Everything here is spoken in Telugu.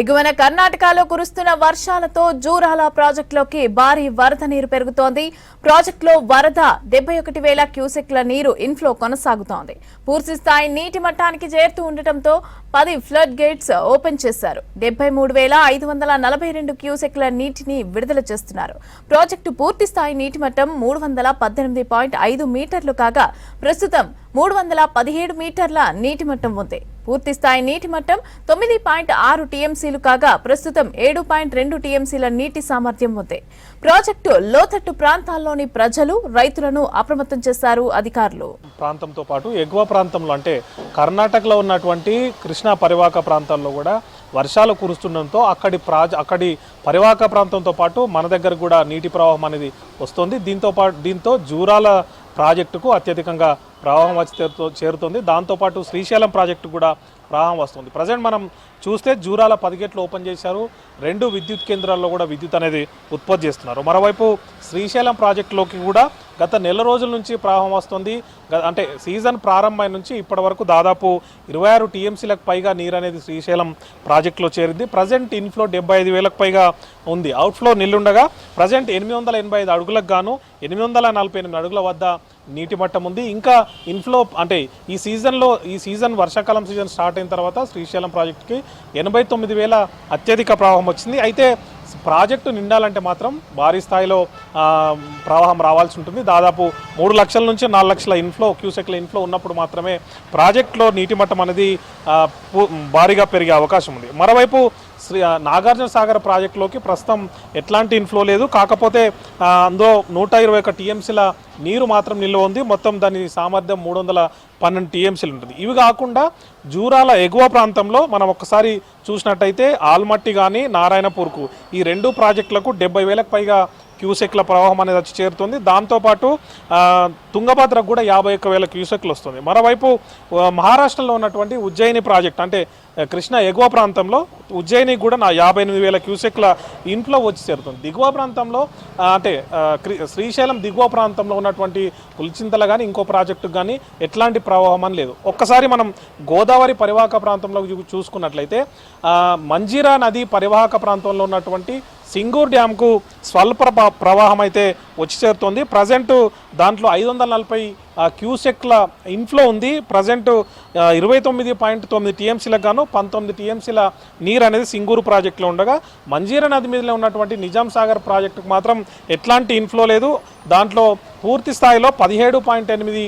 ఎగువన కర్ణాటకలో కురుస్తున్న వర్షాలతో జూరాల ప్రాజెక్టులోకి భారీ వరద నీరు పెరుగుతోంది. ప్రాజెక్టులో వరద డెబ్బై ఒకటి వేల క్యూసెక్ల నీరు ఇన్ఫ్లో కొనసాగుతోంది. పూర్తి స్థాయి నీటి మట్టానికి చేరుతూ ఉండటంతో పది ఫ్లడ్ గేట్స్ ఓపెన్ చేశారు. డెబ్బై మూడు వేల ఐదు వందల నలభై రెండు క్యూసెక్ల నీటిని విడుదల చేస్తున్నారు. ప్రాజెక్టు పూర్తి స్థాయి నీటి మట్టం మూడు వందల పద్దెనిమిది పాయింట్ ఐదు మీటర్లు కాగా ప్రస్తుతం మూడు వందల పదిహేడు మీటర్ల నీటి మట్టం ఉంది. పూర్తి స్థాయి నీటి మట్టం తొమ్మిది పాయింట్ ఆరు టీఎంసీలు కాగా ప్రస్తుతం ఏడు పాయింట్ రెండు టీఎంసీల నీటి సామర్థ్యం ఉంది. ప్రాజెక్టు లోతట్టు ప్రాంతాల్లోని ప్రజలు రైతులను అప్రమత్తం చేశారు అధికారులు. ప్రాంతంతో పాటు ఎగువ ప్రాంతంలో అంటే కర్ణాటకలో ఉన్నటువంటి కృష్ణా పరివాహక ప్రాంతాల్లో కూడా వర్షాలు కురుస్తుండటంతో అక్కడి ప్రాజ అక్కడి పరివాహక ప్రాంతంతో పాటు మన దగ్గర కూడా నీటి ప్రవాహం అనేది వస్తుంది. దీంతో పాటు దీంతో జూరాల ప్రాజెక్టుకు అత్యధికంగా ప్రవాహం వచ్చి చేరుతో- చేరుతుంది. దాంతోపాటు శ్రీశైలం ప్రాజెక్టు కూడా ప్రవాహం వస్తుంది. ప్రజెంట్ మనం చూస్తే జూరాల పదిగేట్లు ఓపెన్ చేశారు. రెండు విద్యుత్ కేంద్రాల్లో కూడా విద్యుత్ అనేది ఉత్పత్తి చేస్తున్నారు. మరోవైపు శ్రీశైలం ప్రాజెక్టులోకి కూడా గత నెల రోజుల నుంచి ప్రవాహం వస్తుంది. అంటే సీజన్ ప్రారంభం నుంచి ఇప్పటి వరకు దాదాపు ఇరవై ఆరు టీఎంసీలకు పైగా నీరు అనేది శ్రీశైలం ప్రాజెక్టులో చేరింది. ప్రజెంట్ ఇన్ఫ్లో డెబ్బై ఐదు వేలకు పైగా ఉంది. అవుట్ఫ్లో నిల్లుండగా ప్రజెంట్ ఎనిమిది వందల ఎనభై ఐదు అడుగులకు గాను ఎనిమిది వందల నలభై ఎనిమిది అడుగుల వద్ద నీటి మట్టం ఉంది. ఇంకా ఇన్ఫ్లో అంటే ఈ సీజన్లో ఈ సీజన్ వర్షాకాలం సీజన్ స్టార్ట్ అయిన తర్వాత శ్రీశైలం ప్రాజెక్టుకి ఎనభై తొమ్మిది వేల అత్యధిక ప్రవాహం వచ్చింది. అయితే ప్రాజెక్టు నిండాలంటే మాత్రం భారీ స్థాయిలో ప్రవాహం రావాల్సి ఉంటుంది. దాదాపు మూడు లక్షల నుంచి నాలుగు లక్షల ఇన్ఫ్లో క్యూసెక్ల ఇన్ఫ్లో ఉన్నప్పుడు మాత్రమే ప్రాజెక్టులో నీటి మట్టం అనేది భారీగా పెరిగే అవకాశం ఉంది. మరోవైపు శ్రీ నాగార్జున సాగర్ ప్రాజెక్టులోకి ప్రస్తుతం ఎట్లాంటి ఇన్ఫ్లో లేదు. కాకపోతే అందులో నూట ఇరవై ఒక టీఎంసీల నీరు మాత్రం నిల్వ ఉంది. మొత్తం దాని సామర్థ్యం మూడు వందల పన్నెండు టీఎంసీలు ఉంటుంది. ఇవి కాకుండా జూరాల ఎగువ ప్రాంతంలో మనం ఒక్కసారి చూసినట్టయితే ఆల్మట్టి కానీ నారాయణపూర్కు ఈ రెండు ప్రాజెక్టులకు డెబ్బై వేలకు పైగా క్యూసెక్ల ప్రవాహం అనేది వచ్చి చేరుతుంది. దాంతోపాటు తుంగభద్రకు కూడా యాభై ఒక్క వేల క్యూసెక్లు వస్తుంది. మరోవైపు మహారాష్ట్రలో ఉన్నటువంటి ఉజ్జయిని ప్రాజెక్ట్ అంటే కృష్ణ కృష్ణా ఎగువ ప్రాంతంలో ఉజ్జయిని కూడా నా యాభై ఎనిమిది వేల క్యూసెక్ల ఇన్ఫ్లో వచ్చి చేరుతుంది. దిగువ ప్రాంతంలో అంటే శ్రీశైలం దిగువ ప్రాంతంలో ఉన్నటువంటి పులిచింతల కానీ ఇంకో ప్రాజెక్టు కానీ ఎట్లాంటి ప్రవాహం అని లేదు. ఒక్కసారి మనం గోదావరి పరివాహక ప్రాంతంలో చూసుకున్నట్లయితే మంజీరా నది పరివాహక ప్రాంతంలో ఉన్నటువంటి సింగూర్ డ్యామ్కు స్వల్ప ప్రవాహం అయితే వచ్చి చేరుతోంది. ప్రజెంట్ దాంట్లో ఐదు వందల నలభై క్యూసెక్ల ఇన్ఫ్లో ఉంది. ప్రజెంట్ ఇరవై తొమ్మిది పాయింట్ తొమ్మిది టీఎంసీలకు గాను పంతొమ్మిది టీఎంసీల నీరు అనేది సింగూరు ప్రాజెక్టులో ఉండగా మంజీరా నది మీదలో ఉన్నటువంటి నిజాం సాగర్ ప్రాజెక్టుకు మాత్రం ఎట్లాంటి ఇన్ఫ్లో లేదు. దాంట్లో పూర్తి స్థాయిలో పదిహేడు పాయింట్ ఎనిమిది